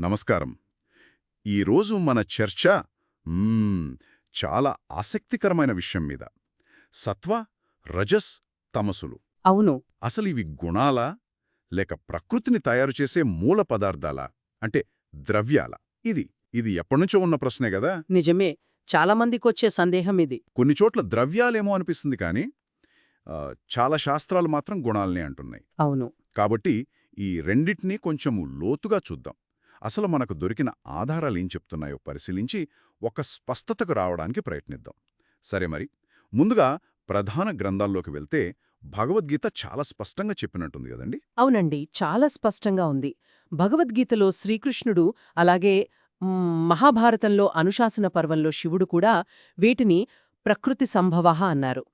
నమస్కారం. ఈరోజు మన చర్చ చాలా ఆసక్తికరమైన విషయం మీద. సత్వ రజస్ తమసులు. అవును. అసలు ఇవి గుణాలా? లేక ప్రకృతిని తయారు చేసే మూల పదార్థాలా? అంటే ద్రవ్యాల. ఇది ఇది ఎప్పటినుంచో ఉన్న ప్రశ్నే కదా నిజమే. చాలామందికొచ్చే సందేహం ఇది. కొన్ని చోట్ల ద్రవ్యాలేమో అనిపిస్తుంది కానీ చాలా శాస్త్రాలు మాత్రం గుణాలనే అంటున్నాయి. అవును. కాబట్టి ఈ రెండిటినీ కొంచెము లోతుగా చూద్దాం. అసలు మనకు దొరికిన ఆధారాలు ఏం చెప్తున్నాయో పరిశీలించి ఒక స్పష్టతకు రావడానికి ప్రయత్నిద్దాం. సరే మరి ముందుగా ప్రధాన గ్రంథాల్లోకి వెళ్తే భగవద్గీత చాలా స్పష్టంగా చెప్పినట్టుంది కదండి? అవునండి చాలా స్పష్టంగా ఉంది. భగవద్గీతలో శ్రీకృష్ణుడు అలాగే మహాభారతంలో అనుశాసన పర్వంలో శివుడు కూడా వీటిని ప్రకృతి సంభవ అన్నారు.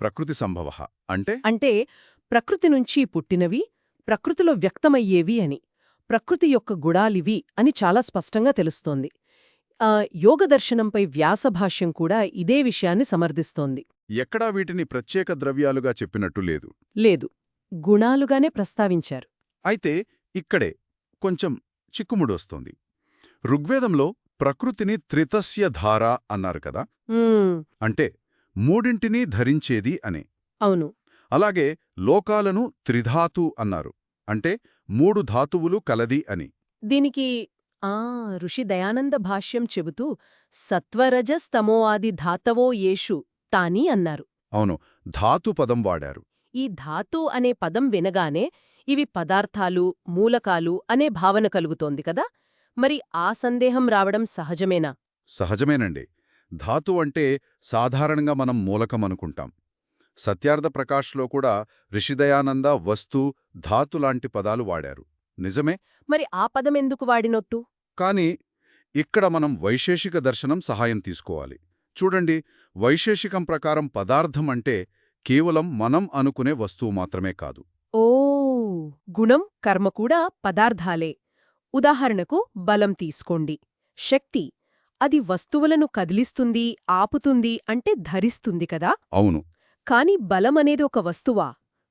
ప్రకృతి సంభవ అంటే? అంటే ప్రకృతి నుంచి పుట్టినవి ప్రకృతిలో వ్యక్తమయ్యేవి అని. ప్రకృతి యొక్క గుడాలివి అని చాలా స్పష్టంగా తెలుస్తోంది. ఆ, యోగ దర్శనంపై వ్యాసభాష్యం కూడా ఇదే విషయాన్ని సమర్థిస్తోంది. ఎక్కడా వీటిని ప్రత్యేక ద్రవ్యాలుగా చెప్పినట్టు లేదు. లేదు. గుణాలుగానే ప్రస్తావించారు. అయితే ఇక్కడే కొంచెం చిక్కుముడు వస్తోంది ఋగ్వేదంలో ప్రకృతిని త్రితస్య ధార అన్నారు కదా? అంటే మూడింటినీ ధరించేది అనే. అవును. అలాగే లోకాలను త్రిధాతు అన్నారు. అంటే మూడు ధాతువులు కలది అని. దీనికి ఆ ఋషి దయానంద భాష్యం చెబుతూ సత్వరజస్తమో ఆది ధాతవో యేషు తాని అన్నారు. అవును ధాతు పదం వాడారు. ఈ ధాతు అనే పదం వినగానే ఇవి పదార్థాలు మూలకాలు అనే భావన కలుగుతోంది కదా? మరి ఆ సందేహం రావడం సహజమేనా? సహజమేనండి. ధాతు అంటే సాధారణంగా మనం మూలకం అనుకుంటాం. సత్యార్థ ప్రకాష్లో కూడా ఋషిదయానంద వస్తు ధాతు లాంటి పదాలు వాడారు. నిజమే? మరి ఆ పదమెందుకు వాడినట్టు? కానీ ఇక్కడ మనం వైశేషిక దర్శనం సహాయం తీసుకోవాలి. చూడండి వైశేషికం ప్రకారం పదార్థం అంటే కేవలం మనం అనుకునే వస్తువు మాత్రమే కాదు. ఓ గుణం కర్మ కూడా పదార్థాలే. ఉదాహరణకు బలం తీసుకోండి. శక్తి అది వస్తువులను కదిలిస్తుంది ఆపుతుంది అంటే ధరిస్తుంది కదా? అవును. కాని బలమనేది ఒక వస్తువా?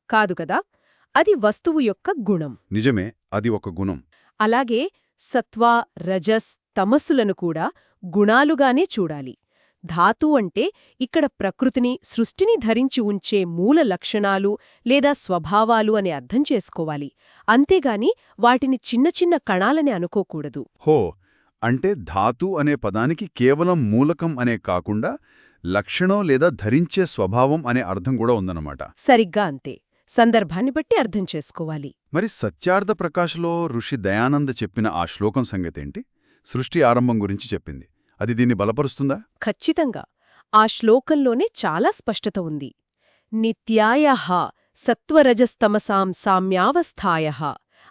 కాదు కదా అది వస్తువు యొక్క గుణం. నిజమే అది ఒక గుణం. అలాగే సత్వ రజస్ తమస్సులను కూడా గుణాలుగానే చూడాలి. ధాతు అంటే ఇక్కడ ప్రకృతిని సృష్టిని ధరించి ఉంచే మూల లక్షణాలు లేదా స్వభావాలు అని అర్థం చేసుకోవాలి. అంతేగాని వాటిని చిన్న చిన్న కణాలని అనుకోకూడదు. హో అంటే ధాతు అనే పదానికి కేవలం మూలకం అనే కాకుండా లక్షణం లేదా ధరించే స్వభావం అనే అర్థం కూడా ఉందన్నమాట. సరిగ్గా అంతే. సందర్భాన్ని బట్టి అర్థం చేసుకోవాలి. మరి సత్యార్థ ప్రకాశ్లో ఋషి దయానంద చెప్పిన ఆ శ్లోకం సంగతేంటి సృష్టి ఆరంభం గురించి చెప్పింది. అది దీన్ని బలపరుస్తుందా? ఖచ్చితంగా. ఆ శ్లోకంలోనే చాలా స్పష్టత ఉంది. నిత్యాయ సత్వరజస్తమసాం సామ్యావస్థాయ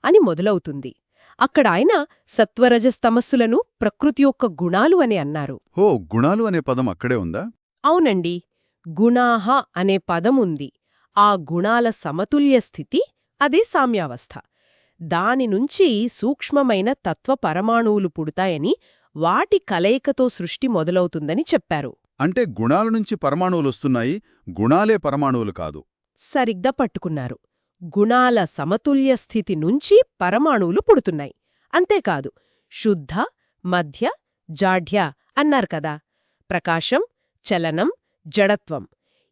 అని మొదలవుతుంది. అక్కడ ఆయన సత్వరజస్తమస్సులను ప్రకృతి యొక్క గుణాలు అని అన్నారు. హో గుణాలు అనే పదం అక్కడే ఉందా? అవునండి. గుణాహ అనే పదముంది. ఆ గుణాల సమతుల్య స్థితి అదే సామ్యావస్థ. దాని నుంచి సూక్ష్మమైన తత్వ పరమాణువులు పుడతాయని వాటి కలయికతో సృష్టి మొదలవుతుందని చెప్పారు. అంటే గుణాల నుంచి పరమాణువులు వస్తున్నాయి గుణాలే పరమాణువులు కాదు. సరిగ్గా పట్టుకున్నారు. గుణాల సమతుల్య స్థితి నుంచి పరమాణువులు పుడుతున్నాయి. అంతేకాదు శుద్ధ మధ్య జాఢ్య అన్నారు కదా. ప్రకాశం చలనం జడత్వం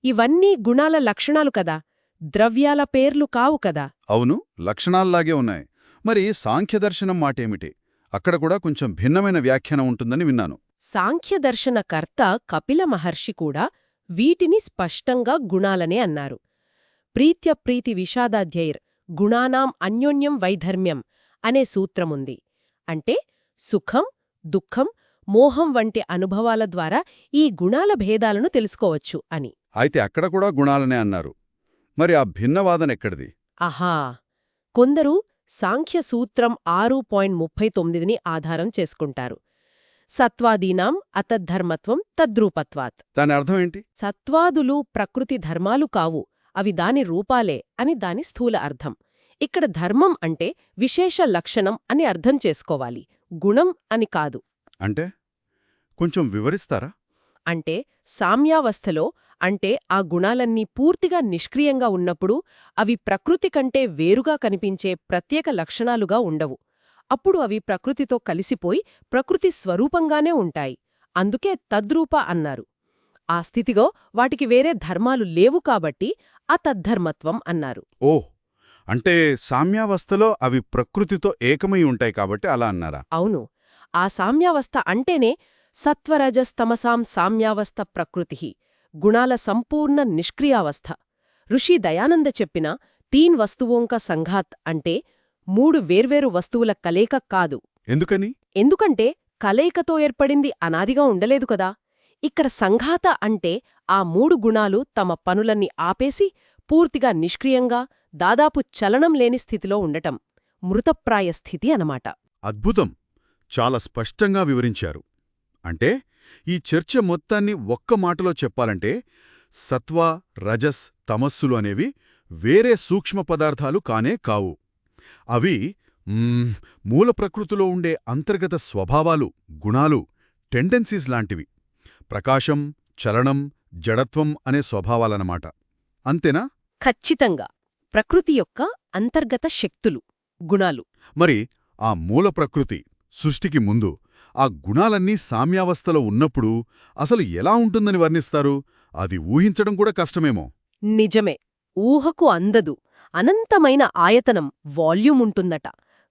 ఇవన్నీ గుణాల లక్షణాలు కదా. ద్రవ్యాల పేర్లు కావు కదా. అవును లక్షణాల్లాగే ఉన్నాయి. మరి సాంఖ్యదర్శనం మాటేమిటి? అక్కడ కూడా కొంచెం భిన్నమైన వ్యాఖ్యానం ఉంటుందని విన్నాను. సాంఖ్యదర్శనకర్త కపిల మహర్షి కూడా వీటిని స్పష్టంగా గుణాలనే అన్నారు. ప్రీత్యప్రీతి విషాదాధ్యైర్ గుణానాం అన్యోన్యం వైధర్మ్యం అనే సూత్రముంది. అంటే సుఖం దుఃఖం మోహం వంటి అనుభవాల ద్వారా ఈ గుణాల భేదాలను తెలుసుకోవచ్చు అని. అయితే అక్కడ కూడా గుణాలనే అన్నారు. మరి ఆ భిన్నవాదన ఎక్కడిది? ఆహా! కొందరు సాంఖ్య సూత్రం ఆరు పాయింట్ ముప్పై తొమ్మిదిని ఆధారం చేసుకుంటారు. సత్వాదీనాం అతద్ధర్మత్వం తద్రూపత్వాత్. దాని అర్థం ఏంటి? సత్వాదులు ప్రకృతి ధర్మాలు కావు. అవి దాని రూపాలే అని దాని స్థూల అర్థం. ఇక్కడ ధర్మం అంటే విశేష లక్షణం అని అర్థం చేసుకోవాలి. గుణం అని కాదు. అంటే? కొంచెం వివరిస్తారా? అంటే సామ్యావస్థలో అంటే ఆ గుణాలన్నీ పూర్తిగా నిష్క్రియంగా ఉన్నప్పుడు అవి ప్రకృతి కంటే వేరుగా కనిపించే ప్రత్యేక లక్షణాలుగా ఉండవు. అప్పుడు అవి ప్రకృతితో కలిసిపోయి ప్రకృతి స్వరూపంగానే ఉంటాయి. అందుకే తద్రూప అన్నారు. ఆ స్థితిలో వాటికి వేరే ధర్మాలు లేవు కాబట్టి అతద్ధర్మత్వం అన్నారు. ఓ అంటే సామ్యావస్థలో అవి ప్రకృతితో ఏకమై ఉంటాయి కాబట్టి అలా అన్నారా? అవును. ఆ సామ్యావస్థ అంటేనే సత్వరజస్తమసాం సామ్యావస్థ ప్రకృతి గుణాల సంపూర్ణ నిష్క్రియావస్థ. ఋషి దయానంద చెప్పిన తీన్ వస్తువోంక సంఘాత్ అంటే మూడు వేర్వేరు వస్తువుల కలయిక కాదు. ఎందుకని? ఎందుకంటే కలయికతో ఏర్పడింది అనాదిగా ఉండలేదు కదా. ఇక్కడ సంఘాత అంటే ఆ మూడు గుణాలు తమ పనులన్నీ ఆపేసి పూర్తిగా నిష్క్రియంగా దాదాపు చలనం లేని స్థితిలో ఉండటం మృతప్రాయ స్థితి అనమాట అద్భుతం! చాలా స్పష్టంగా వివరించారు. అంటే ఈ చర్చ మొత్తాన్ని ఒక్క మాటలో చెప్పాలంటే సత్వ రజస్ తమస్సులు అనేవి వేరే సూక్ష్మ పదార్థాలు కానే కావు. అవి మూల ప్రకృతిలో ఉండే అంతర్గత స్వభావాలు గుణాలు టెండెన్సీస్ లాంటివి. ప్రకాశం చలనం జడత్వం అనే స్వభావాలన్నమాట. అంతేనా? ఖచ్చితంగా. ప్రకృతి యొక్క అంతర్గత శక్తులు గుణాలు. మరి ఆ మూల ప్రకృతి సృష్టికి ముందు ఆ గుణాలన్నీ సామ్యావస్థలో ఉన్నప్పుడు అసలు ఎలా ఉంటుందని వర్ణిస్తారు? అది ఊహించడం కూడా కష్టమేమో. నిజమే. ఊహకు అందదు. అనంతమైన ఆయతనం వాల్యూమ్ ఉంటుందట.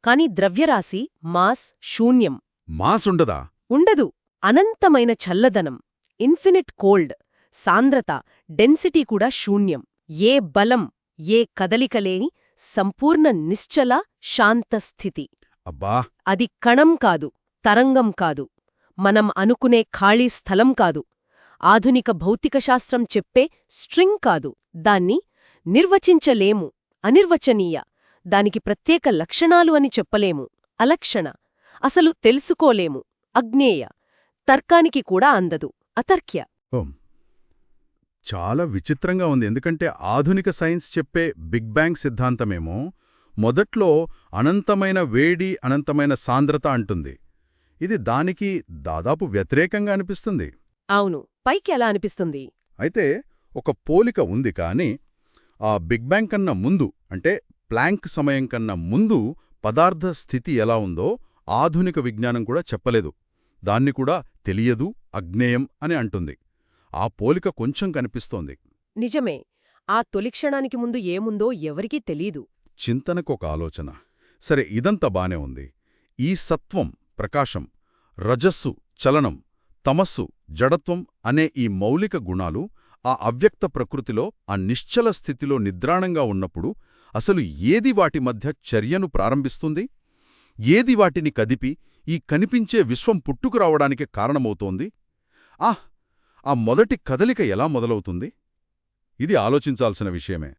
కాని ద్రవ్యరాశి మాస్ శూన్యం. మాసుండదా ఉండదు. అనంతమైన చల్లదనం. ఇన్ఫినిట్ కోల్డ్ సాంద్రత డెన్సిటీ కూడా శూన్యం. ఏ బలం ఏ కదలికలేని సంపూర్ణ నిశ్చల శాంత స్థితి. అబ్బా! అది కణం కాదు తరంగం కాదు. మనం అనుకునే ఖాళీ స్థలం కాదు. ఆధునిక భౌతికశాస్త్రం చెప్పే స్ట్రింగ్ కాదు. దాన్ని నిర్వచించలేము అనిర్వచనీయ. దానికి ప్రత్యేక లక్షణాలు అని చెప్పలేము అలక్షణ. అసలు తెలుసుకోలేము అజ్ఞేయ. తర్కానికి కూడా అందదు. అతర్క్య. ఓం. చాలా విచిత్రంగా ఉంది. ఎందుకంటే ఆధునిక సైన్స్ చెప్పే బిగ్ బ్యాంగ్ సిద్ధాంతమేమో మొదట్లో అనంతమైన వేడి అనంతమైన సాంద్రత అంటుంది. ఇది దానికి దాదాపు వ్యతిరేకంగా అనిపిస్తుంది. అవును. పైకి ఎలా అనిపిస్తుంది. అయితే ఒక పోలిక ఉంది కానీ ఆ బిగ్ బ్యాంగ్ కన్నా ముందు అంటే ప్లాంక్ సమయం కన్నా ముందు పదార్థ స్థితి ఎలా ఉందో ఆధునిక విజ్ఞానం కూడా చెప్పలేదు. దాన్ని కూడా తెలియదు అజ్ఞేయం అని అంటుంది. ఆ పోలిక కొంచెం కనిపిస్తోంది. నిజమే. ఆ తొలిక్షణానికి ముందు ఏముందో ఎవరికీ తెలీదు. చింతనకు ఒక ఆలోచన. సరే ఇదంతా బానే ఉంది. ఈ సత్వం ప్రకాశం రజస్సు చలనం తమస్సు జడత్వం అనే ఈ మౌలిక గుణాలు ఆ అవ్యక్త ప్రకృతిలో ఆ నిశ్చల స్థితిలో నిద్రాణంగా ఉన్నప్పుడు అసలు ఏది వాటి మధ్య చర్యను ప్రారంభిస్తుంది? ఏది వాటిని కదిపి ఈ కనిపించే విశ్వం పుట్టుకురావడానికి కారణమవుతోంది? ఆహ్ ఆ మొదటి కదలిక ఎలా మొదలవుతుంది? ఇది ఆలోచించాల్సిన విషయమే.